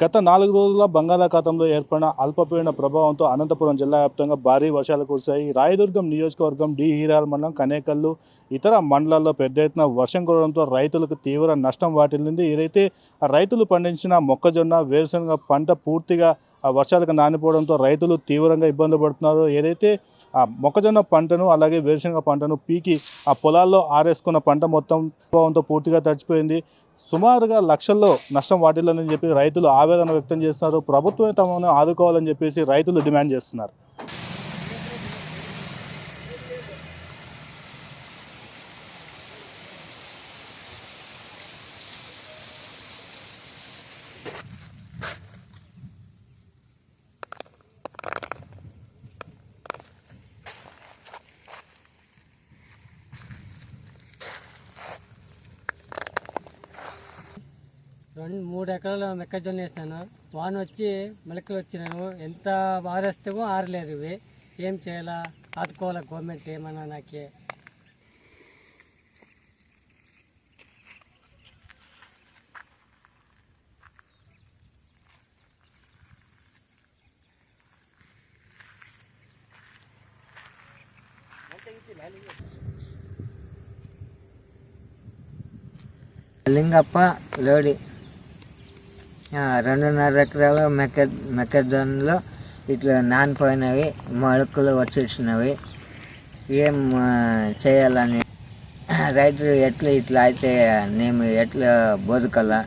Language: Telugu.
గత నాలుగు రోజుల బంగాళాఖాతంలో ఏర్పడిన అల్పపీడన ప్రభావంతో అనంతపురం జిల్లా వ్యాప్తంగా భారీ వర్షాలు కురిశాయి. రాయదుర్గం నియోజకవర్గం డి హీరాల మండలం కనేకల్లు ఇతర మండలాల్లో పెద్ద ఎత్తున వర్షం కురవడంతో రైతులకు తీవ్ర నష్టం వాటిల్లింది. ఏదైతే ఆ రైతులు పండించిన మొక్కజొన్న వేరుశనగ పంట పూర్తిగా ఆ వర్షాలకు నానిపోవడంతో రైతులు తీవ్రంగా ఇబ్బంది పడుతున్నారు. ఏదైతే ఆ మొక్కజొన్న పంటను అలాగే వేరుశనగ పంటను పీకి ఆ పొలాల్లో ఆరేసుకున్న పంట మొత్తం ప్రభావంతో పూర్తిగా తడిచిపోయింది. సుమారుగా లక్షల్లో నష్టం వాటిల్లని చెప్పి రైతులు ఆవేదన వ్యక్తం చేస్తున్నారు. ప్రభుత్వం తమను ఆదుకోవాలని చెప్పేసి రైతులు డిమాండ్ చేస్తున్నారు. రెండు మూడు ఎకరాలు మొక్కజొన్న వేసినాను. వాన వచ్చి మొలకలు వచ్చినాను. ఎంత ఆరేస్తేమో ఆరలేదు ఇవి. ఏం చేయాలా? ఆదుకోవాలా గవర్నమెంట్ ఏమన్నా నాకే? లింగప్ప లోడి. రెండున్నర ఎకరాలు మెక్క మెక్కజొన్నలో ఇట్లా నానిపోయినవి మొలకలు వచ్చేసినవి. ఏం చేయాలని? రైతులు ఎట్లా ఇట్లా అయితే మేము ఎట్లా బతుకలా